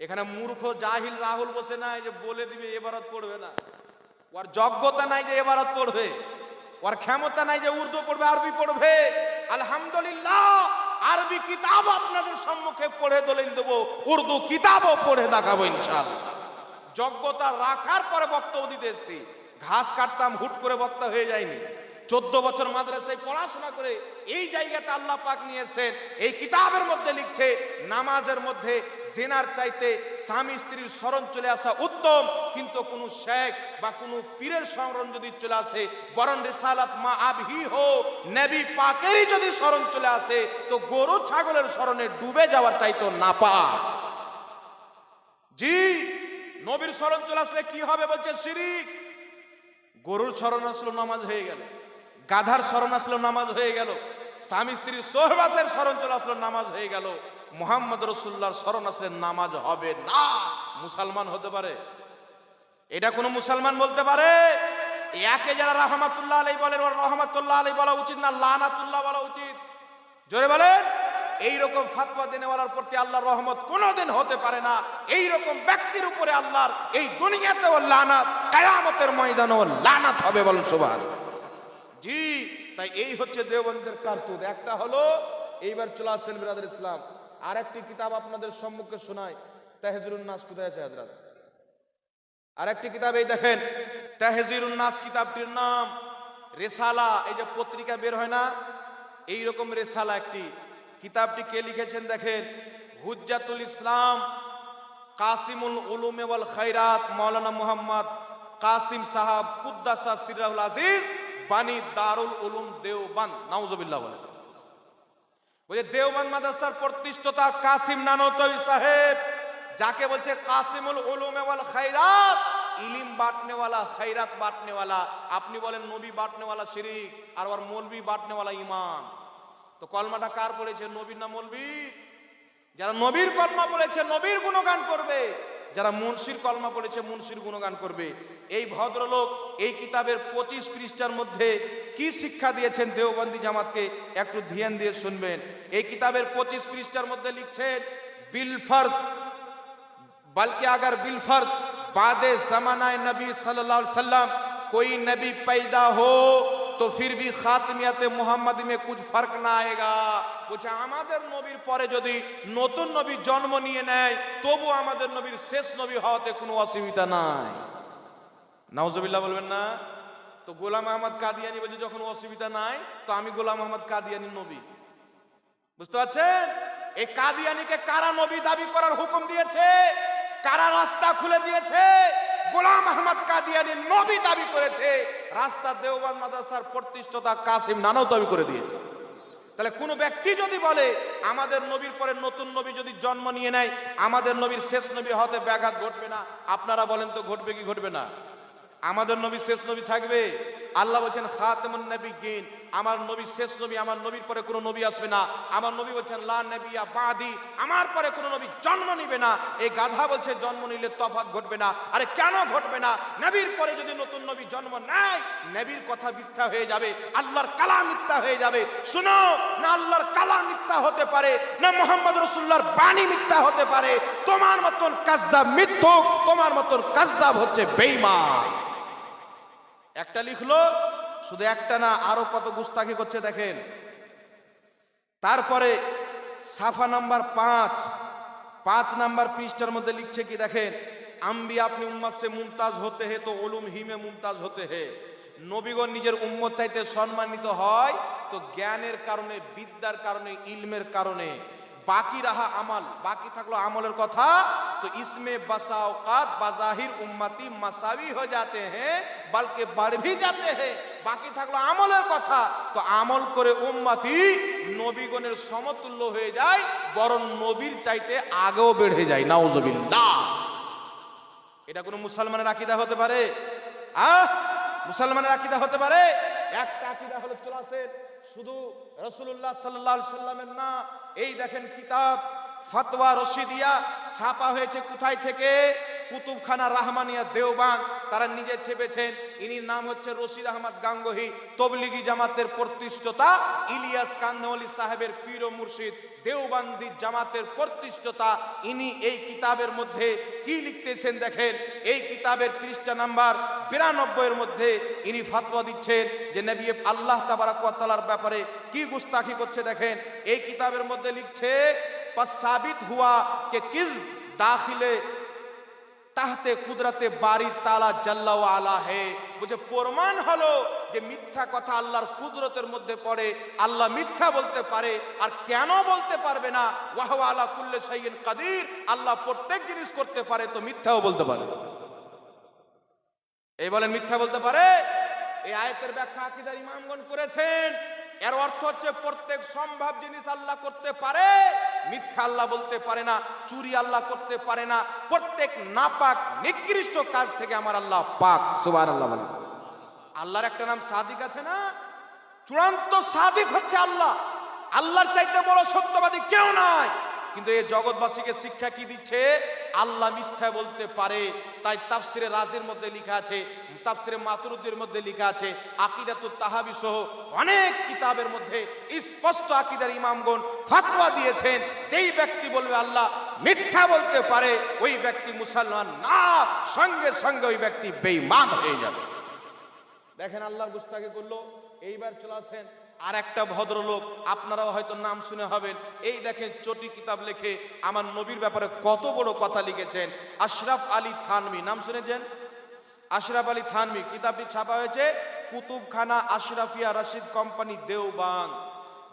এখানে মূর্খ জাহিল রাহুল বসে নাই যে বলে দিবে এবারত পড়বে না। ওর যোগ্যতা নাই যে এবারত পড়বে। ওর ক্ষমতা নাই যে উর্দু পড়বে, আরবি পড়বে। আলহামদুলিল্লাহ, আরবি কিতাব আপনাদের সম্মুখে পড়ে দলিল দেবো। উর্দু কিতাবও পড়ে দেখাবো ইনশাআল্লাহ। যোগ্যতা রাখার পরে বক্তব্য দিতে এসেছি। ঘাস কাটতাম, হুট করে বক্তা হয়ে যায়নি। চোদ্দ বছর মাদ্রাসায় পড়াশোনা করে এই জায়গাতে আল্লাহ পাক নিয়েছেন। এই কিতাবের মধ্যে লিখছে, নামাজের মধ্যে জেনার চাইতে স্বামী স্ত্রীর স্মরণ চলে আসা উত্তম, কিন্তু কোনো শেখ বা কোনো পীরের স্মরণ যদি চলে আসে বরণ রিসালাত মা আবহি হো নবী পাকেরই যদি স্মরণ চলে আসে, তো গরু ছাগলের স্মরণে ডুবে যাওয়ার চাইতো না পা জি, নবীর স্মরণ চলে আসলে কি হবে বলছে শিরিক? গরুর স্মরণ আসলো, নামাজ হয়ে গেল। গাধার স্মরণ আসলো, নামাজ হয়ে গেল। স্বামী স্ত্রীর সোহবাসের স্মরণ চলে আসলো, নামাজ হয়ে গেল। মোহাম্মদ রসুল্লাহর স্মরণ আসলে নামাজ হবে না। মুসলমান হতে পারে? এটা কোনো মুসলমান বলতে পারে? একে যারা রহমাতুল্লাহ আলাই বলেন রহমাতুল্লাহ আলাই বলা উচিত না, লানাতুল্লাহ বলা উচিত। জোরে বলেন, এইরকম ফাতোয়া দেনেওয়ালার প্রতি আল্লাহর রহমত কোনোদিন হতে পারে না। এই রকম ব্যক্তির উপরে আল্লাহর এই দুনিয়াতে ও লানাত, কায়ামতের ময়দানে ও লানাত হবে বলেন সুবহান জি, তাই এই হচ্ছে দেওবন্দের কার্তুদ একটা হলো, এইবার চলে আসেন বিরাদের ইসলাম। আর একটি কিতাব আপনাদের সম্মুখে শোনায় তাহেজুরুন নাস কোথায় আছে হাজরাত আর একটি কিতাব, এই দেখেন, তাহেজিরুন নাস কিতাবটির নাম রেসালা। এই যে পত্রিকা বের হয় না এই রকম রেসালা একটি। কিতাবটি কে লিখেছেন দেখেন? হুজ্জাতুল ইসলাম, কাসিমুল উলুমে ওয়াল খাইরাত মাওলানা মুহাম্মদ কাসিম সাহাব কুদ্দাসা সিরাউল আজিজ বানি দারুল উলুম দেওবান নাউজুবিল্লাহ বলে। বলছে দেওবান মাদ্রাসার প্রতিষ্ঠাতা কাসিম নানতবি সাহেব, যাকে বলছে কাসিমুল উলুমে ওয়াল খাইরাত ইলিম বাটনেওয়ালা খাইরাত বাটনেওয়ালা, আপনি বলেন নবী বাটনেওয়ালা শিরিক, আর ওর মৌলবি বাটনেওয়ালা ইমান তো কলমাটা কার পড়েছে? নবীর না মৌলবি? যারা নবীর কলমা বলেছে নবীর গুণগান করবে। যারা মুন্সির কলমা পড়েছে মুন্সির গুণগান করবে এই ভদ্রলোক এই কিতাবের পঁচিশ পৃষ্ঠার মধ্যে কি শিক্ষা দিয়েছেন দেওবন্দি জামাতকে একটু ধ্যান দিয়ে শুনবেন এই কিতাবের পঁচিশ পৃষ্ঠার মধ্যে লিখছেন বিলফার্স बल्कि अगर बिलफर्ज बाद जमाना नबी सल्लल्लाहु अलैहि वसल्लम कोई नबी पैदा हो তো ফির ভি খাতমিয়াতে মুহাম্মদ মে কুছ ফরক না আয়েগা। বলছে, আমাদের নবীর পরে যদি নতুন নবী জন্ম নিয়ে নেয় তবু আমাদের নবীর শেষ নবী হওয়াতে কোনো অসুবিধা নাই। নাউজুবিল্লাহ বলবেন না? তো গোলাম আহমদ কাদিয়ানি বলছে, যখন অসুবিধা নাই, তো আমি গোলাম আহমদ কাদিয়ানি নবী। বুঝতে পারছেন? এই কাদিয়ানিকে কারা নবী দাবি করার হুকুম দিয়েছে? কারা রাস্তা খুলে দিয়েছে? গোলাম আহমদ কাদিয়ানি নবী দাবি করেছে, রাস্তা দেওবান মাদ্রাসার প্রতিষ্ঠাতা কাসিম নানাও দাবি করে দিয়েছে। তাহলে কোনো ব্যক্তি যদি বলে, আমাদের নবীর পরে নতুন নবী যদি জন্ম নিয়ে নেয়, আমাদের নবীর শেষ নবী হতে ব্যাঘাত ঘটবে না। আপনারা বলেন তো, ঘটবে কি ঘটবে না? আমাদের নবী শেষ নবী থাকবে। আল্লাহ বলছেন, খাতেমুন নবী আমার নবী শেষ নবী, আমার নবীর পরে কোনো নবী আসবে না। আমার নবী বলছেন, লা নবিয়া বাদি, আমার পরে কোনো নবী জন্ম নিবে না। এই গাধা বলছে, জন্ম নিলে তফাৎ ঘটবে না। আরে কেন ঘটবে না? নবীর পরে যদি নতুন নবী জন্ম নেয়, নবীর কথা মিথ্যা হয়ে যাবে, আল্লাহর কালাম মিথ্যা হয়ে যাবে। শুনো, না আল্লাহর কালাম মিথ্যা হতে পারে, না মোহাম্মদ রসুল্লাহর বাণী মিথ্যা হতে পারে। তোমার মতন কাজ্জাব মিথ্যক, তোমার মতন কাজ্জাব হচ্ছে বেঈমান। একটা লিখলো, শুধু একটা না, আরও কত গুস্তাখি করছে দেখেন। তারপরে সাফা নাম্বার পাঁচ পাঁচ নাম্বার পৃষ্ঠার মধ্যে লিখছে কি দেখেন, আম্বি আপনি উম্মত সে মুমতাজ হতে হে, তো ওলুম হিমে মুমতাজ হতে হে। নবীগণ নিজের উম্মত চাইতে সম্মানিত হয়, তো জ্ঞানের কারণে, বিদ্যার কারণে, ইলমের কারণে। বাকি রাহা আমাল বাকি থাকলো আমলের কথা तो इसमें बसा औकात बाजाहिर उम्मती मसावी हो जाते हैं बल्कि बढ़ भी जाते हैं বাকি থাকলো আমলের কথা তো আমল করে উম্মতি নবীগণের সমতুল্য হয়ে যায় বরং নবীর চাইতে আগেও বেড়ে যায় নাউজুবিল্লাহ এটা কোনো মুসলমানের আকিদা হতে পারে আহ মুসলমানের আকিদা হতে পারে একটা আকিদা হলো চলে আসেন শুধু রসুল্লাহ সাল্লা সাল্লামের না এই দেখেন কিতাব ফতোয়া রশিদিয়া ছাপা হয়েছে কোথায় থেকে? কুতুবখানা রাহমানিয়া দেওবান তারা নিজে ছেপেছেন। ইনির নাম হচ্ছে রশিদ আহমদ গাঙ্গহি। তবলিগি জামাতের প্রতিষ্ঠতা ইলিয়াস কান্দওয়ালি সাহেবের পীর মুর্শিদ। দেওবান্দি জামাতের প্রতিষ্ঠতা, ইনি এই কিতাবের মধ্যে কি লিখতেছেন দেখেন? এই কিতাবের পৃষ্ঠা নাম্বার বিরানব্বইয়ের মধ্যে ইনি ফাতোয়া দিচ্ছেন যে নবী আল্লাহ তাবারাকালার ব্যাপারে কি গুস্তাখি করছে দেখেন? এই কিতাবের মধ্যে লিখছে সাবিত হুয়া কে কিস দাখিলে তাহতে কুদরতে বাড়ি তালা জাল্লা আলা হে। বুঝে প্রমাণ হলো যে মিথ্যা কথা আল্লাহর কুদরতের মধ্যে পড়ে, আল্লাহ মিথ্যা বলতে পারে আর কেন বলতে পারবে না? ওয়াহ আলা কুল্লে সাইয়িন কাদির। আল্লাহ প্রত্যেক জিনিস করতে পারে, তো মিথ্যাও বলতে পারে। এই বলেন, মিথ্যা বলতে পারে? এই আয়তের ব্যাখ্যা আকিদার ইমামগণ করেছেন। এর অর্থ হচ্ছে প্রত্যেক সম্ভব জিনিস আল্লাহ করতে পারে মিথ্যা আল্লাহ বলতে পারে না, চুরি আল্লাহ করতে পারে না। প্রত্যেক নাপাক, নিকৃষ্ট কাজ থেকে আমার আল্লাহ পাক সুবার আল্লাহ বলে আল্লাহর একটা নাম সাদিক আছে না? চূড়ান্ত সাদিক হচ্ছে আল্লাহ। আল্লাহর চাইতে বড় সত্যবাদী কেউ নাই। কিন্তু এই জগৎবাসীকে শিক্ষা কি দিচ্ছে? আল্লাহ মিথ্যা বলতে পারে। তাই তাফসিরে রাজির মধ্যে লেখা আছে, তাফসিরে মাতুরুদ্দির মধ্যে লেখা আছে, আকিদাতুত তাহাবি সহ অনেক কিতাবের মধ্যে স্পষ্ট আকিদার ইমামগণ ফাতোয়া দিয়েছেন, যেই ব্যক্তি বলবে আল্লাহ মিথ্যা বলতে পারে, ওই ব্যক্তি মুসলমান না, সঙ্গে সঙ্গে ওই ব্যক্তি বেঈমান হয়ে যাবে। দেখেন আল্লাহর গুস্তাকে করল, এইবার চলে আসেন আর একটা ভদ্রলোক, আপনারাও হয়তো নাম শুনে হবেন। এই দেখেন চটি কিতাব লেখে আমার নবীর ব্যাপারে কত বড় কথা লিখেছেন। আশরাফ আলী থানমি নাম শুনেছেন? আশরাফ আলী থানমি কিতাবটি ছাপা হয়েছে, কুতুবখানা আশরাফিয়া রশিদ কোম্পানি দেওবান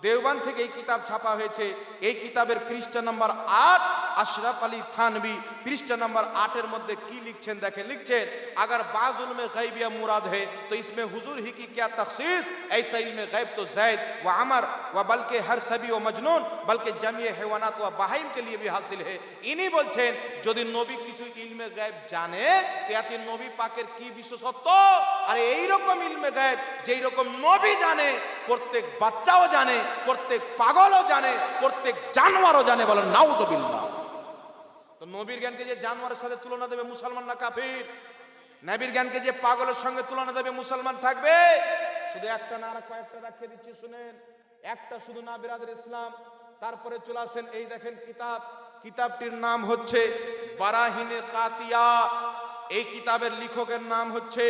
দেওবান থেকে এই কিতাব ছাপা হয়েছে। এই কিতাবের পৃষ্ঠা নাম্বার আট আশরাফ আলী থানবি পৃষ্ঠা নাম্বার আটের মধ্যে কি লিখছেন দেখেন লিখছেন अगर बाज उल्म गैबिया मुराद है तो इसमें हुजूर ही की क्या तखसीस ऐसा इल्म गैब तो जैद व अमर व बल्कि हर सभी व मजनून बल्कि जमीय हैवानात व बाहिम के लिए भी हासिल है ইনি বলছেন যদি নবী কিছু ইলমে গায়েব জানে তাতে নবী পাকের কি বিশেষত্ব আর এই রকম ইলমে গায়েব যেই রকম নবী জানে প্রত্যেক বাচ্চাও জানে প্রত্যেক পাগলও জানে প্রত্যেক জানোয়ারও জানে বলেন নাউজবিল্লাহ তো নবীর জ্ঞানকে যে জানোয়ারের সাথে তুলনা দেবে মুসলমান না কাফির? নবীর জ্ঞানকে যে পাগলের সঙ্গে তুলনা দেবে মুসলমান থাকবে? শুধু একটা না আর কয়েকটা দেখিয়ে দিচ্ছি, শুনেন। একটা শুধু না, বিরাদের ইসলাম। তারপরে চলে আসেন, এই দেখেন কিতাব। কিতাবটির নাম হচ্ছে বারাহিনে কাতিয়া। এই কিতাবের লেখকের নাম হচ্ছে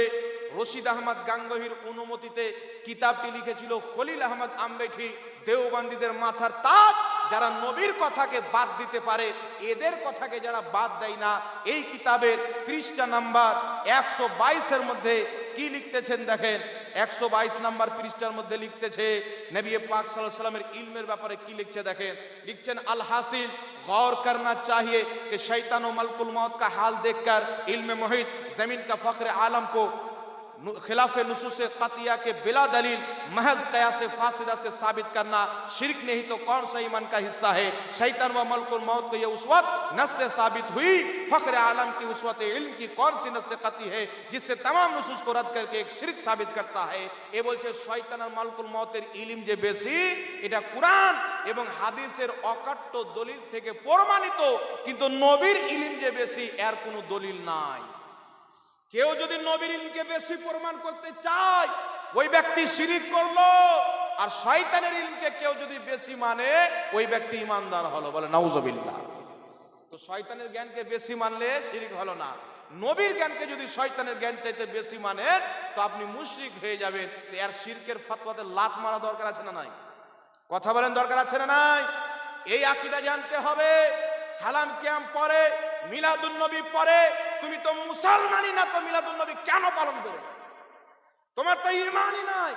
রশিদ আহমদ গাঙ্গহির অনুমতিতে কিতাবটি লিখেছিল খলিল আহমদ আম্বেঠি দেওবান্দিদের মাথার তাজ। যারা নবীর কথাকে বাদ দিতে পারে এদের কথাকে যারা বাদ দেয় না এই কিতাবের পৃষ্ঠা নাম্বার একশো বাইশের মধ্যে কি লিখতেছেন দেখেন একশো বাইশ নাম্বার পৃষ্ঠার মধ্যে লিখতেছে নবী পাক সাল্লাহ সাল্লামের ইলমের ব্যাপারে কি লিখছে দেখেন লিখছেন আল হাসিল गौर करना चाहिए कि शैतान और मलकुल मौत का हाल देखकर इल्म मोहित जमीन का फख्र आलम को खिलाफ नसूस कतिया के बिला दलील महज कयास फासिदा से साबित करना शिरक नहीं तो कौन सा ईमान का हिस्सा है शैतान व मलकुल मौत को ये उस वक्त नस से साबित हुई फख्र आलम की उसवत इल्म की कौन सी नस से कती है जिससे तमाम नसूस को रद्द करके एक शिरक साबित करता है এ বলছে শয়তান আর মালকুল মতের ইলিম যে বেশি এটা কোরআন এবং হাদিসের অকাট্য দলিল থেকে প্রমাণিত কিন্তু নবীর ইলিম যে বেশি এর কোনো দলিল নাই কেউ যদি নবীর ইলমকে বেশি প্রমাণ করতে চায়, ওই ব্যক্তি শিরিক করল, আর শয়তানের ইলমকে কেউ যদি বেশি মানে ওই ব্যক্তি ইমানদার হলো বলে নাউজবিল্লাহ। তো শয়তানের জ্ঞানকে বেশি মানলে শিরিক হলো না। নবীর জ্ঞানকে যদি শয়তানের জ্ঞান চাইতে বেশি মানেন তো আপনি মুশরিক হয়ে যাবেন। এর শিরকের ফতোয়াতে লাত মারা দরকার আছে না নাই? কথা বলেন, দরকার আছে না নাই? এই আকিদা জানতে হবে, সালাম ক্যাম পরে, মিলাদুন নবী পরে তুমি তো মুসলমানই না, তো মিলাদুন নবী কেন পালন করো? তোমার তো ইমানই নাই।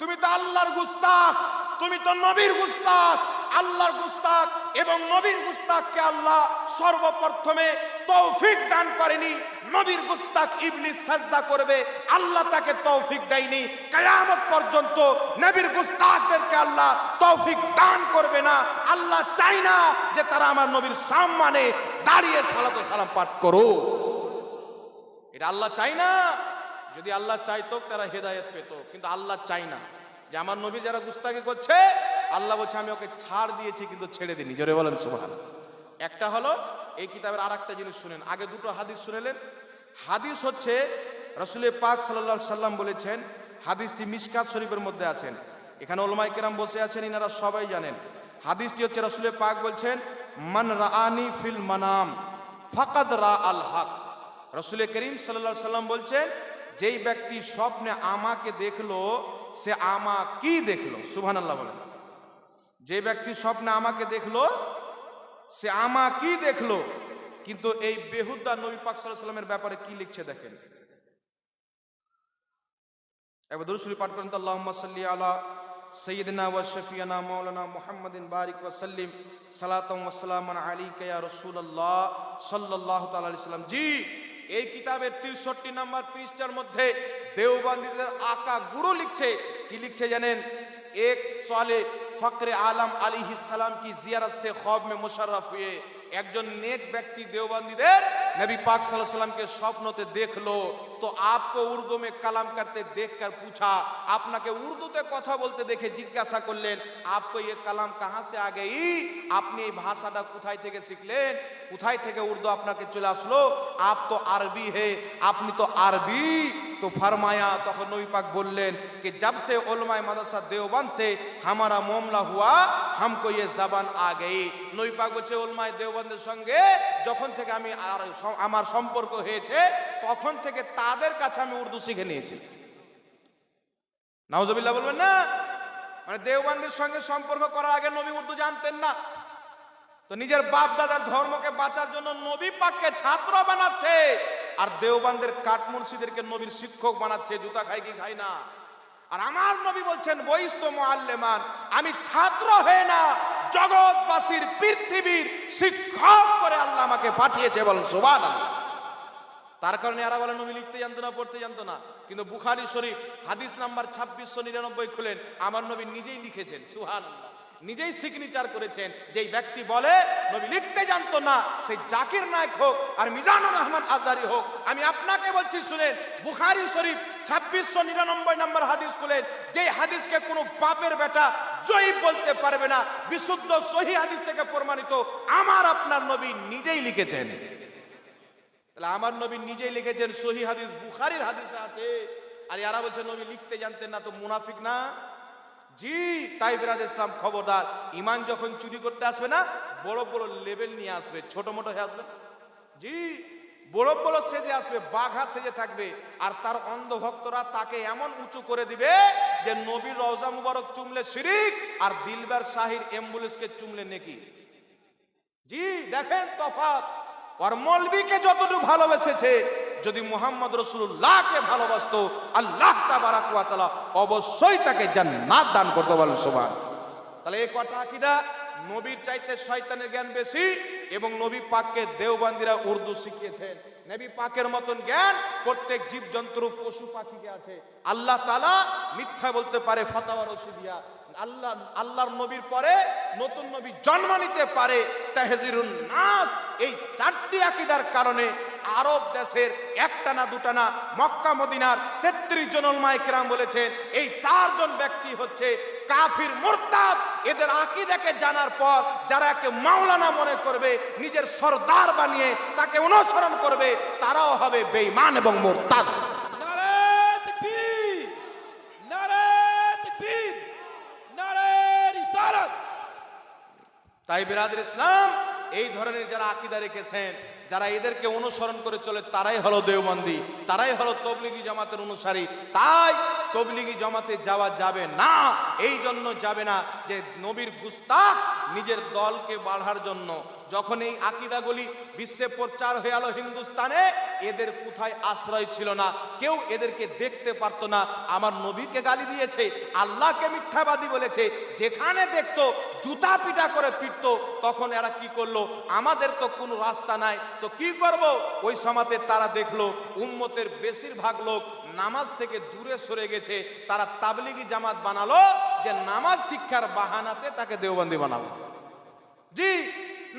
তুমি তো আল্লাহর গুস্তাখ, তুমি তো নবীর গুস্তাখ। আল্লাহর গুস্তাখ এবং নবীর গুস্তাখকে আল্লাহ সর্বপ্রথমে তৌফিক দান করেনি। নবীর গুস্তাখ ইবলিস সাজদা করবে, আল্লাহ তাকে তৌফিক দেয়নি। কিয়ামত পর্যন্ত নবীর গুস্তাখদেরকে আল্লাহ তৌফিক দান করবে না। আল্লাহ চাই না যে তারা আমার নবীর সম্মানে দাঁড়িয়ে সালাত সালাম পাঠ করো এটা আল্লাহ চাই না। যদি আল্লাহ চাইতো তারা হেদায়েত পেত, কিন্তু আল্লাহ চাই না। যে আমার নবী যারা গুস্তাকে করছে, আল্লাহ বলছে, আমি ওকে ছাড় দিয়েছি, কিন্তু ছেড়ে দিনি জোরে বলেন সুবহান একটা হলো, এই কিতাবের আর একটা জিনিস শুনেন। আগে দুটো হাদিস শুনেলেন। হাদিস হচ্ছে, রসুল পাক সাল্লা সাল্লাম বলেছেন, হাদিসটি মিসকাত শরীফের মধ্যে আছেন। এখানে ওলমাই কেরাম বসে আছেন, ইনারা সবাই জানেন। হাদিসটি হচ্ছে, রসুল পাক বলছেন, মান রাআনি ফিল মানাম, ফাকাদ রা আল হক। রসুল করিম সাল্লা সাল্লাম বলছেন, যেই ব্যক্তি স্বপ্নে আমাকে দেখল, সে আমা কি দেখল? সুবহান আল্লাহ বলেন। যে ব্যক্তি স্বপ্নে আমাকে দেখল, সে আমা কি দেখল? কিন্তু এই বেহুদ্দা নবী পাক সাল্লামের ব্যাপারে কি লিখছে দেখেন। একবার দুরুদ পাঠ করেন তো আল্লাহুম্মা সাল্লি আলা সাইয়্যিদিনা ওয়া শাফিয়ানা মাওলানা মুহাম্মাদিন বারিক ওয়া সাল্লিম, সালাতাম ওয়া সালামান আলাইকা ইয়া রাসূলুল্লাহ সাল্লাল্লাহু তাআলা আলাইহি সাল্লাম। জি এই কিতাবের তিরষট্টি নম্বর পৃষ্ঠার মধ্যে দেওবান্দিদের আকা গুরু লিখছে। কি লিখছে জানেন? এক সালে ফকরে আলম আলী সালাম কি জিয়ারত সে খব মে মুশারফ হয়ে একজন নেক ব্যক্তি দেওবান্দিদের নবী পাক সাল্লাল্লাহु अलैहि वसल्लम के স্বপ্নতে দেখলো তো आपको উর্দু में কালাম करते देखकर पूछा আপনাকে উর্দুতে কথা বলতে দেখে জিজ্ঞাসা করলেন आपको ये কালাম कहां से आ गई আপনি এই ভাষাটা কোথায় থেকে শিখলেন কোথায় থেকে উর্দু আপনাকে চলে আসলো আপ তো আরবি হে আপনি তো আরবি তো फरमाया তখন নবী পাক বললেন कि जब से उलमाए मदरसा देवबंद से हमारा मामला हुआ हमको ये जबान आ गई নবী পাক বলছে উলমায়ে দেওবন্দের সঙ্গে যখন থেকে আমি আর স- আমার সম্পর্ক হয়েছে তখন থেকে তাদের কাছে আমি উর্দু শিখে নিয়েছি নাউজুবিল্লাহ বলবেন না মানে দেওবন্দের সঙ্গে সম্পর্ক করার আগে নবী উর্দু জানতেন না তো নিজের বাপ দাদার ধর্মকে বাঁচার জন্য নবী পাককে ছাত্র বানাচ্ছে আর দেওবানদের কাঠমুন্সিদেরকে নবীর শিক্ষক বানাচ্ছে, জুতা খাই কি খাই না? আর আমার নবী বলছেন বৈস্ত মোয়াল্লেমান আমি ছাত্র হয়ে না, জগৎবাসীর পৃথিবীর শিক্ষক করে আল্লাহ আমাকে পাঠিয়েছে বলেন সুবান তার কারণে এরা বলেন নবী লিখতে জানতো না, পড়তে জানতো না। কিন্তু বুখারি শরীফ হাদিস নাম্বার ছাব্বিশশো নিরানব্বই খুলেন, আমার নবী নিজেই লিখেছেন সুহান নিজেই সিগনেচার করেছেন, যেই ব্যক্তি বলে, নবী লিখতে জানতো না সেই জাকির নায়ক হোক আর মিজানুর রহমান আজারি হোক। আমি আপনাকে বলছি, শুনেন, বুখারি শরীফ ছাব্বিশশো নিরানব্বই নম্বর হাদিস খুলেন, যেই হাদিসকে কোনো বাপের বেটা জয়ী বলতে পারবে না, বিশুদ্ধ সহি হাদিস থেকে প্রমাণিত, আমার আপনার নবী নিজেই লিখেছেন। তাহলে আমার নবী নিজেই লিখেছেন, সহি হাদিস, বুখারির হাদিসে আছে। আর ইয়ারা বলছে, নবী লিখতে জানতেন না, তো মুনাফিক না? জি, তাই বিরাদ ইসলাম খবরদার। ইমান যখন চুরি করতে আসবে না, বড় বড় লেভেল নিয়ে আসবে, ছোট মোটো হয়ে আসবে। জি, বড় বড় সেজে আসবে, বাঘা সেজে থাকবে। আর তার অন্ধভক্তরা তাকে এমন উঁচু করে দিবে যে নবীর রওজা মুবারক চুমলে শিরিক, আর দিলবার শাহির অ্যাম্বুলেন্সকে চুমলে নেকি। জি, দেখেন তফাৎ। আর মলবিকে যতটুকু ভালোবেসেছে যদি মোহাম্মদ রসুল্লাহকে ভালোবাসতো, আল্লাহ তাবারাক ওয়া তাআলা অবশ্যই তাকে জান্নাত দান করতে বলেন সুবহান। তাহলে এই কটা আকিদা? নবীর চাইতে শয়তানের জ্ঞান বেশি এবং নবী পাককে দেওবান্দিরা উর্দু শিখিয়েছেন। নবী পাকের মতন জ্ঞান প্রত্যেক জীবজন্তু, পশু পাখিকে আছে। আল্লাহ তালা মিথ্যা বলতে পারে ফতাওয়া রশিদিয়া আল্লাহ, আল্লাহর নবীর পরে নতুন নবী জন্ম নিতে পারে তাহজিরুন নাস। এই চারটি আকিদার কারণে আরব দেশের একটা না দুটা না মক্কা মদিনার তেত্রিশ জন ওলমায়ে কেরাম বলেছেন এই চারজন ব্যক্তি হচ্ছে কাফির মোরতাদ। এদের আকিদাকে জানার পর যারা একে মাওলানা মনে করবে নিজের সর্দার বানিয়ে তাকে অনুসরণ করবে তারাও হবে বেঈমান এবং মোরতাদ। তাই বিরাদের ইসলাম এই ধরনের যারা আকিদা রেখেছেন, যারা এদেরকে অনুসরণ করে চলে, তারাই হলো দেওবন্দি, তারাই হলো তবলিগি জামাতের অনুসারী। তাই তবলিগি জামাতে যাওয়া যাবে না, এই জন্য যাবে না যে নবীর গুস্তা নিজের দলকে বাড়ার জন্য যখন এই আকিদাগুলি বিশ্বে প্রচার হয়ে গেল হিন্দুস্তানে, এদের কোথায় আশ্রয় ছিল না, কেউ এদেরকে দেখতে পারতো না। আমার নবীকে গালি দিয়েছে, আল্লাহকে মিথ্যাবাদী বলেছে, যেখানে দেখতো, জুতা পিটা করে পিটতো, তখন এরা কি করল? আমাদের তো কোনো রাস্তা নাই, তো কি করব? ওই সমাতে তারা দেখল, উম্মতের বেশিরভাগ লোক নামাজ থেকে দূরে সরে গেছে, তারা তাবলিগি জামাত বানালো, যে নামাজ শিক্ষার বাহানাতে তাকে দেওবন্দি বানাবো। জি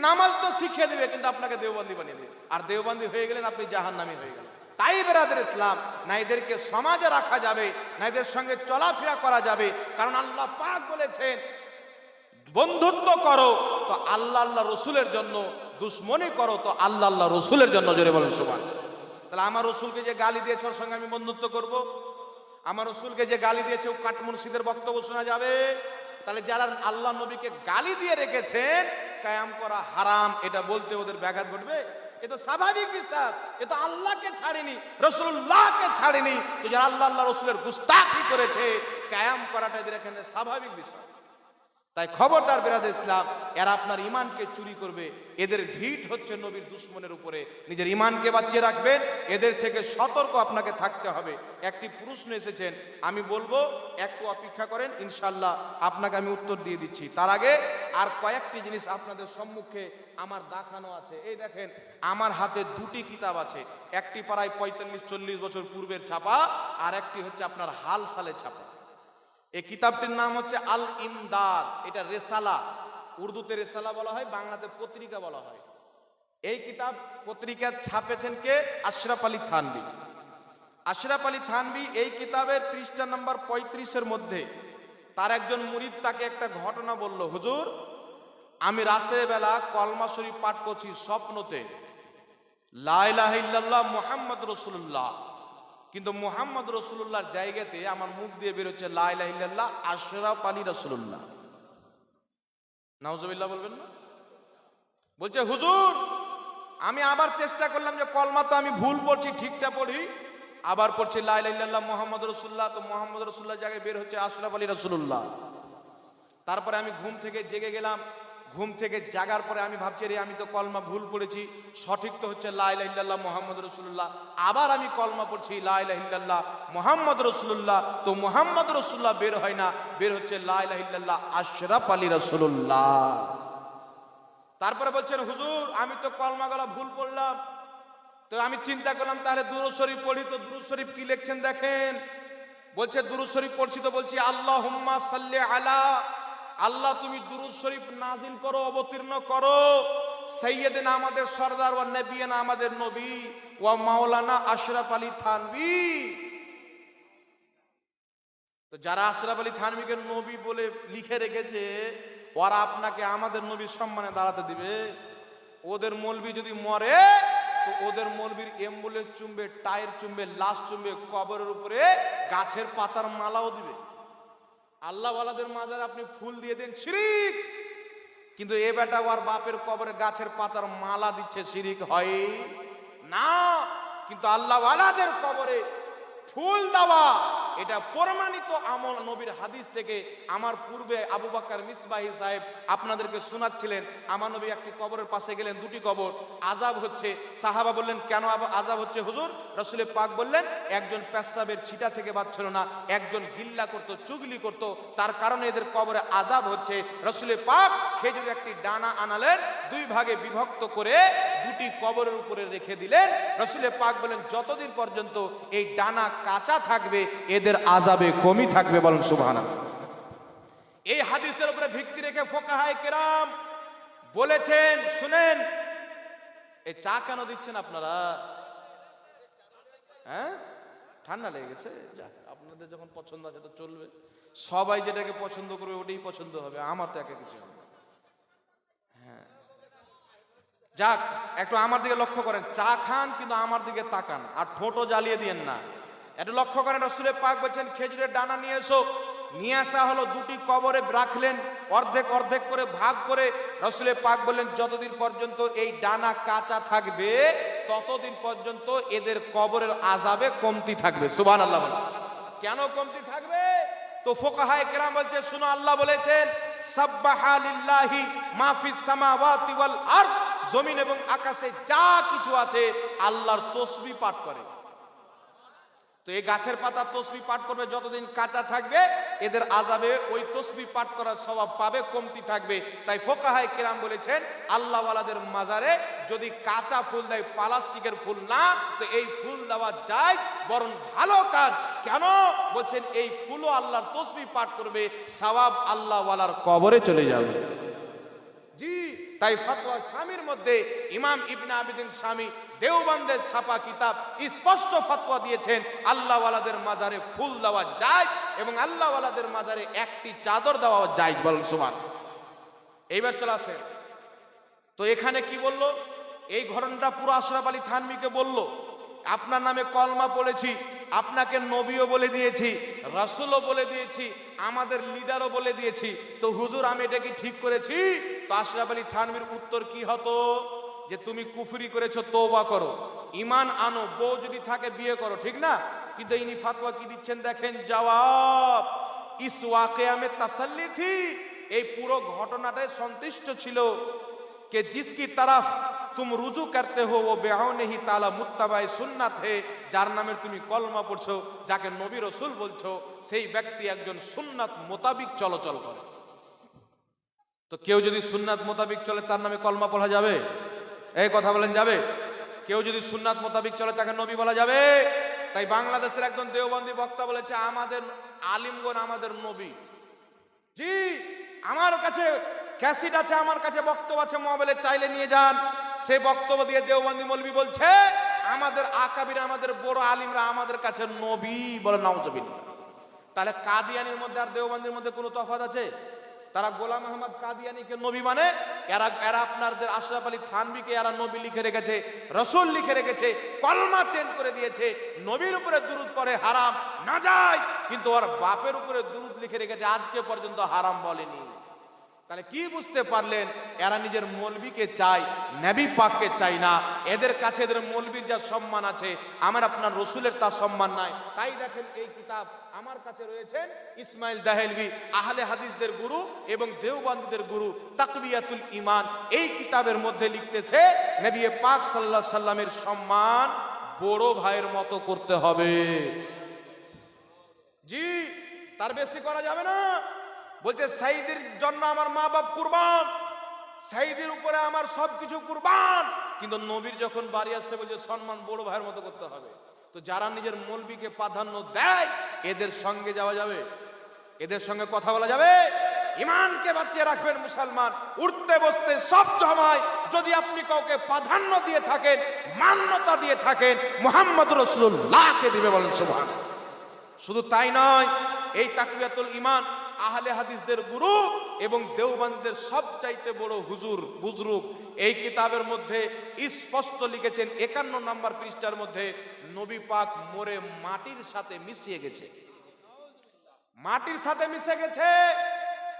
নামাজ তো শিখিয়ে দেবে, কিন্তু আপনাকে দেওবন্দি বানিয়ে দেবে। আর দেওবন্দি হয়ে গেলেন আপনি জাহান্নামী হয়ে গেলেন। তাই বেরাদের ইসলাম, না এদেরকে সমাজে রাখা যাবে, না এদের সঙ্গে চলাফেরা করা যাবে। কারণ আল্লাহ পাক বলেছেন, বন্ধুত্ব করো, তো আল্লাহ আল্লাহ রসুলের জন্য, দুশ্মনী করো, তো আল্লাহ আল্লাহ রসুলের জন্য, জোরে বলেন সুমান তাহলে আমার রসুলকে যে গালি দিয়েছে, ওর সঙ্গে আমি বন্ধুত্ব করব? আমার রসুলকে যে গালি দিয়েছে, ও কাট মুর্শিদের বক্তব্য শোনা যাবে? তাহলে যারা আল্লাহ নবীকে গালি দিয়ে রেখেছেন, কায়াম করা হারাম, এটা বলতে ওদের ব্যাঘাত ঘটবে? এ তো স্বাভাবিক বিশ্বাস, এ তো আল্লাহকে ছাড়েনি রসুল্লাহকে ছাড়েনি। তো যারা আল্লাহ আল্লাহ, রসুলের গুস্তাখি করেছে, কায়াম করাটা এদের এখানে স্বাভাবিক বিষয়। তাই খবরদার বেরাদ ইসলাম, এরা আপনার ইমানকে চুরি করবে। এদের ভিট হচ্ছে নবীর দুশ্মনের উপরে। নিজের ইমানকে বাঁচিয়ে রাখবেন, এদের থেকে সতর্ক আপনাকে থাকতে হবে। একটি প্রশ্ন এসেছেন, আমি বলব, একটু অপেক্ষা করেন ইনশাল্লাহ আপনাকে আমি উত্তর দিয়ে দিচ্ছি। তার আগে আর কয়েকটি জিনিস আপনাদের সম্মুখে আমার দেখানো আছে। এই দেখেন, আমার হাতে দুটি কিতাব আছে। একটি প্রায় পঁয়তাল্লিশ, চল্লিশ বছর পূর্বের ছাপা, আর একটি হচ্ছে আপনার হাল সালে ছাপা। এই কিতাবটির নাম হচ্ছে আল ইমদাদ এটা রেসালা। উর্দুতে রেসালা বলা হয়, বাংলাতে পত্রিকা বলা হয়। এই কিতাব পত্রিকা ছাপেছেন কে? আশরাফ আলী থানবি আশরাফ আলী থানবি এই কিতাবের পৃষ্ঠা নাম্বার পঁয়ত্রিশের মধ্যে তার একজন মুরিদ তাকে একটা ঘটনা বলল, হুজুর, আমি রাতের বেলা কলমা শরীফ পাঠ করছি স্বপ্নতে। লাইলাহ মোহাম্মদ রসুল্লাহ কিন্তু মোহাম্মদ রসুল্লাহর জায়গাতে আমার মুখ দিয়ে বেরোচ্ছে লাইলাহ ইল্লাল্লাহ, আশরাফ আলী রসুল্লাহ নাউজবিল্লাহ বলবেন না? বলছে, হুজুর, আমি আবার চেষ্টা করলাম যে কলমা তো আমি ভুল পড়ছি, ঠিকটা পড়ি, আবার পড়ছি লাইলাহ মোহাম্মদ রসুল্লাহ তো মোহাম্মদ রসুল্লাহ জায়গায় বের হচ্ছে আশরাফ আলী রসুল্লাহ তারপরে আমি ঘুম থেকে জেগে গেলাম ঘুম থেকে জাগার পরে আমি ভাবছি রে আমি তো কলমা ভুল পড়েছি। সঠিক তো হচ্ছে লাইলা ইল্লাল্লাহ মোহাম্মদ রসুল্লাহ আবার আমি কলমা পড়ছি লাইলা ইল্লাল্লাহ মোহাম্মদ রসুল্লাহ তো মোহাম্মদ রসুল্লাহ বের হয় না, বের হচ্ছে লাইলা ইল্লাল্লাহ আশরাফ আলী রসুল্লাহ তারপরে বলছেন, হুজুর, আমি তো কলমা গলা ভুল পড়লাম। তো আমি চিন্তা করলাম, তাহলে দুরু শরীফ পড়ি তো দুরু শরীফ কি লিখছেন দেখেন? বলছে দুরু শরীফ পড়ছি তো বলছি আল্লাহ হুম্মা সাল্লে আলা আল্লাহ তুমি দুরুদ শরীফ নাজিল করো, অবতীর্ণ করো। সৈয়দিন আমাদের সর্দার ও নবিয়ানা আমাদের নবী ও মাওলানা আশরাফ আলী থানবি তো যারা আশরাফ আলী থানবিকে নবী বলে লিখে রেখেছে, ওরা আপনাকে আমাদের নবীর সম্মানে দাঁড়াতে দিবে। ওদের মলবি যদি মরে, তো ওদের মলবির এম্বুলেন্স চুম্বে, টায়ার চুম্বে, লাশ চুমবে, কবরের উপরে গাছের পাতার মালাও দিবে। আল্লাহ ওয়ালাদের মাজারে আপনি ফুল দিয়ে দেন শিরিক। কিন্তু এ বেটা ওর বাপের কবরে গাছের পাতার মালা দিচ্ছে, শিরিক হয় না। কিন্তু আল্লাহওয়ালাদের কবরে ফুল দেওয়া এটা প্রমাণিত আমল নবীর হাদিস থেকে আমার পূর্বে আবু বাক্কার মিসবাহি সাহেব আপনাদেরকে শোনাচ্ছিলেন। আমার নবী একটি কবরের পাশে গেলেন, দুটি কবর। আজাব হচ্ছে, সাহাবা বললেন, কেন আজাব হচ্ছে হুজুর? রসুলের পাক বললেন, একজন পেশাবের ছিটা থেকে বাচ্ছিল না, একজন গিল্লা করত, চুগলি করত, তার কারণে এদের কবরে আজাব হচ্ছে। রসুলের পাক খেজুর একটি ডানা আনালেন, দুই ভাগে বিভক্ত করে দুটি কবরের উপরে রেখে দিলেন। রসুলের পাক বলেন, যতদিন পর্যন্ত এই ডানা কাঁচা থাকবে, এদের আজাবে কমই থাকবে। বলেন সুবহানা এই হাদিসের উপরে ভিত্তি রেখে ফোকা ফোকাহায় কেরাম বলেছেন, শুনেন, এই চা কেন দিচ্ছেন আপনারা? হ্যাঁ? ঠান্ডা লেগে গেছে। আপনাদের যখন পছন্দ আছে তো চলবে। সবাই যেটাকে পছন্দ করবে, ওটাই পছন্দ হবে। আমার তো একা কিছু হবে না। হ্যাঁ যাক একটু আমার দিকে লক্ষ্য করেন, চা খান কিন্তু আমার দিকে তাকান, আর ঠোঁটো জ্বালিয়ে দিয়েন না। একটু লক্ষ্য করেন, রসুলের পাক বলছেন, খেজুরের ডানা নিয়ে এসো। নিয়ে আসা হলো দুটি কবরে রাখলেন, অর্ধেক অর্ধেক করে ভাগ করে। রসুলের পাক বললেন, যতদিন পর্যন্ত এই ডানা কাঁচা থাকবে, ততদিন পর্যন্ত এদের কবরের আজাবে কমতি থাকবে। সুবান আল্লাহ। কেন কমতি থাকবে? তো ফোকাহায় কেরাম বলছে, শুনো, আল্লাহ বলেছেন, সাব্বাহা লিল্লাহি মাফিস সামাওয়াতি ওয়াল আরদ। জমিন এবং আকাশে যা কিছু আছে আল্লাহর তসবি পাঠ করে। তো এই গাছের পাতা তসবি পাঠ করবে, যতদিন কাঁচা থাকবে, এদের আজাবে ওই তসবি পাঠ করার স্বভাব পাবে, কমতি থাকবে। তাই ফোকাহায় কিরাম বলেছেন, আল্লাহওয়ালাদের মাজারে যদি কাঁচা ফুল দেয়, প্লাস্টিকের ফুল না, তো এই ফুল দেওয়া যায়, বরং ভালো কাজ। কেন? বলছেন, এই ফুলও আল্লাহর তসবি পাঠ করবে, সওয়াব আল্লাহওয়ালার কবরে চলে যাবে। জি। তাই ফতোয়া স্বামীর মধ্যে ইমাম ইবনা আবিদিন স্বামী দেওবন্দের ছাপা কিতাব স্পষ্ট ফতোয়া দিয়েছেন, আল্লাহওয়ালাদের মাজারে ফুল দেওয়া যায় এবং আল্লাহওয়ালাদের মাজারে একটি চাদর দেওয়া যায় বলেন সুমান এইবার চলে আসে তো এখানে কি বলল? এই ঘটনাটা পুরো আশরাফ আলী থানবিকে বলল। আপনার নামে কলমা পড়েছি, আপনাকে নবীও বলে দিয়েছি, রসুলও বলে দিয়েছি, আমাদের লিডারও বলে দিয়েছি। তো হুজুর, আমি এটা কি ঠিক করেছি? তো আশরাফ আলী থানবির উত্তর কি হতো? যে তুমি কুফরি করেছ তোবা করো। ইমান আনো, বউ যদি থাকে বিয়ে করো, ঠিক না? কিন্তু ইনি ফাতোয়া কি দিচ্ছেন দেখেন? জবাব, ইস ওয়াকে আমি তাসাল্লি থি। এই পুরো ঘটনাটায় সন্তুষ্ট ছিল কে জিসকি তারাফ, তুম রুজু করতে হো, ও বেহনেহি তালা মুক্তাবাই সুন্নাত হে। যার নামে তুমি কলমা পড়ছো, যাকে নবী রসুল বলছো, সেই ব্যক্তি একজন সুন্নাত মোতাবিক চলাচল করে। তো কেউ যদি সুন্নাত মোতাবিক চলে, তার নামে কলমা পড়া যাবে? এই কথা বলেন, যাবে? কেউ যদি সুন্নাত মোতাবিক চলে, তাকে নবী বলা যাবে? তাই বাংলাদেশের একজন দেওবন্দী বক্তা বলেছে, আমাদের আলিমগণ আমাদের নবী। জি, আমার কাছে ক্যাসিট আছে, আমার কাছে বক্তব্য আছে, মোবাইলে চাইলে নিয়ে যান। সে বক্তব্য দিয়ে দেওবন্দি মৌলবী বলছে, আমাদের আকাবির, আমাদের বড় আলিমরা আমাদের কাছে নবী বলে নাউজবিল্লাহ। তাহলে কাদিয়ানির মধ্যে আর দেওবন্দির মধ্যে কোনো তফাৎ আছে? তারা গোলাম আহমদ কাদিয়ানিকে নবী মানে এরা এরা আপনাদের আশরাফ আলী থানবিকে এরা নবী লিখে রেখেছে, রসুল লিখে রেখেছে, কলমা চেঞ্জ করে দিয়েছে, নবীর উপরে দুরুদ পড়ে হারাম, না যায়, কিন্তু ওর বাপের উপরে দুরুদ লিখে রেখেছে, আজকে পর্যন্ত হারাম বলেনি। তাহলে কি বুঝতে পারলেন? এরা নিজের মৌলবীকে চাই নবী পাককে চাই না। এদের কাছে এদের মৌলবীর যা সম্মান আছে, আমার আপনার রসুলের তার সম্মান নাই। তাই দেখেন এই কিতাব আমার কাছে রয়েছেন ইসমাইল দাহেলভি, আহলে হাদিসদের গুরু এবং দেওবন্দীদের গুরু তাকবিয়াতুল ইমান এই কিতাবের মধ্যে লিখতেছে, নবী পাক সাল্লাহ সাল্লামের সম্মান বড় ভাইয়ের মতো করতে হবে। জি, তার বেশি করা যাবে না। বলছে সাইদের জন্য আমার মা বাপ কুরবান। সাইদের উপরে আমার সবকিছু কুরবান। কিন্তু নবীর যখন বাড়ি আসছে, বলছে, সম্মান বড় ভাইয়ের মতো করতে হবে। তো যারা নিজের মলবিকে প্রাধান্য দেয়, এদের সঙ্গে যাওয়া যাবে। এদের সঙ্গে কথা বলা যাবে। ইমানকে বাঁচিয়ে রাখবেন মুসলমান। উঠতে, বসতে, সব সময় যদি আপনি কাউকে প্রাধান্য দিয়ে থাকেন, মান্যতা দিয়ে থাকেন, মোহাম্মদ রসুল্লাহকে দিবে বলেন সুবহান শুধু তাই নয়, এই তাকবিয়াতুল ইমান আহলে হাদিসদের গুরু এবং দেওবানদের সবচাইতে বড় হুজুর বুজরুক এই কিতাবের মধ্যে স্পষ্ট লিখেছেন একান্ন নম্বর পৃষ্ঠার মধ্যে, নবী পাক মোরে মাটির সাথে মিশিয়ে গেছে। মাটির সাথে মিশে গেছে,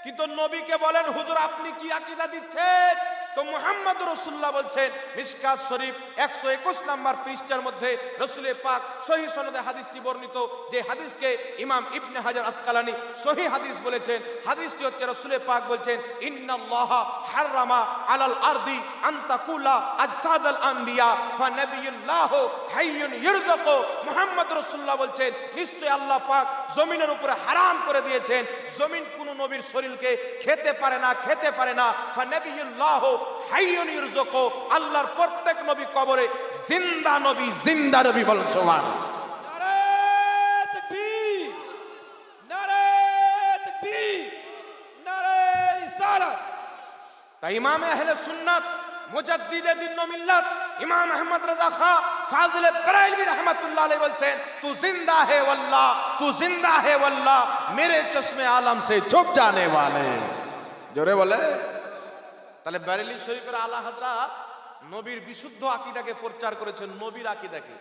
কিন্তু নবীকে বলেন, হুজুর, আপনি কি আকিদা দিচ্ছেন? তো মোহাম্মদ রসুল্লাহ বলছেন, মিসকাত শরীফ একশো একুশ নাম্বার পৃষ্ঠার মধ্যে রসুলের পাক সহি সনদে হাদিসটি বর্ণিত, যে হাদিসকে ইমাম ইবনে হাজার আসকালানি সহি হাদিস বলেছেন। হাদিসটি হচ্ছে রসুলের পাক বলছেন, ইন্নাল্লাহ হাররামা আলাল আরদি আন্তাকুলা আজসাদাল আম্বিয়া ফা নবিয়ুল্লাহ হাইয়ুন ইরযাকু। মুহাম্মদ রাসূলুল্লাহ বলছেন, নিশ্চয় আল্লাহ পাক জমিনের উপরে হারাম করে দিয়েছেন। জমিন কোন নবীর শরীরকে খেতে পারে না খেতে পারে না। ফা নবিয়ুল্লাহ হাইয়ুন ইরযাকু আল্লাহর প্রত্যেক নবী কবরে জিন্দা নবী জিন্দা নবী বলেন রিসালাত তাই ইমাম আহলে সুন্নাত মুজাদ্দিদে দিন মিল্লাত ইমাম আহমদ রাজা খা ফাজলে ব্রাইলবি রহমতুল্লাহ আলী বলছেন, তু জিন্দা হে ওল্লাহ তু জিন্দা হে ওল্লাহ মেরে চশমে আলম সে চুপ জানে ওয়ালে। জোরে বলে। তাহলে বারেলি শরীফের আলা হাজরা নবীর বিশুদ্ধ আকিদাকে প্রচার করেছেন, নবীর আকিদাকে।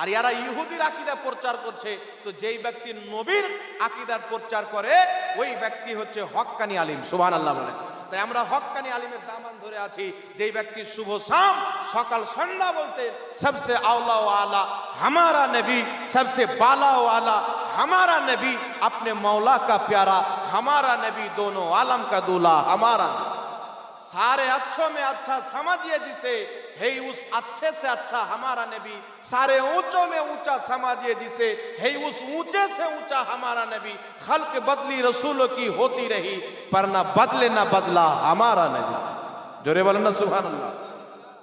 আর ইয়ারা ইহুদির আকিদা প্রচার করছে, তো যেই ব্যক্তি নবীর আকিদার প্রচার করে, ওই ব্যক্তি হচ্ছে হক্কানি আলিম, সুবহানাল্লাহ বলে। তাই আমরা হক্কানি আলিমের দাম ধরে আছি যেই ব্যক্তি শুভ শাম সকাল সন্ধ্যা বলতেন সবসে আওলা ও আলা हमारा नबी सबसे बाला वाला हमारा नबी अपने मौला का प्यारा हमारा नबी दोनों आलम का दूल्हा हमारा सारे अच्छों में अच्छा समझिए जिसे है उस अच्छे से अच्छा हमारा नबी सारे ऊंचों में ऊंचा समझिए जिसे है उस ऊंचे से ऊंचा हमारा नबी खल्क बदली रसूलों की होती रही पर ना बदले ना बदला हमारा नबी জোরে বলেন না সুহান আল্লাহ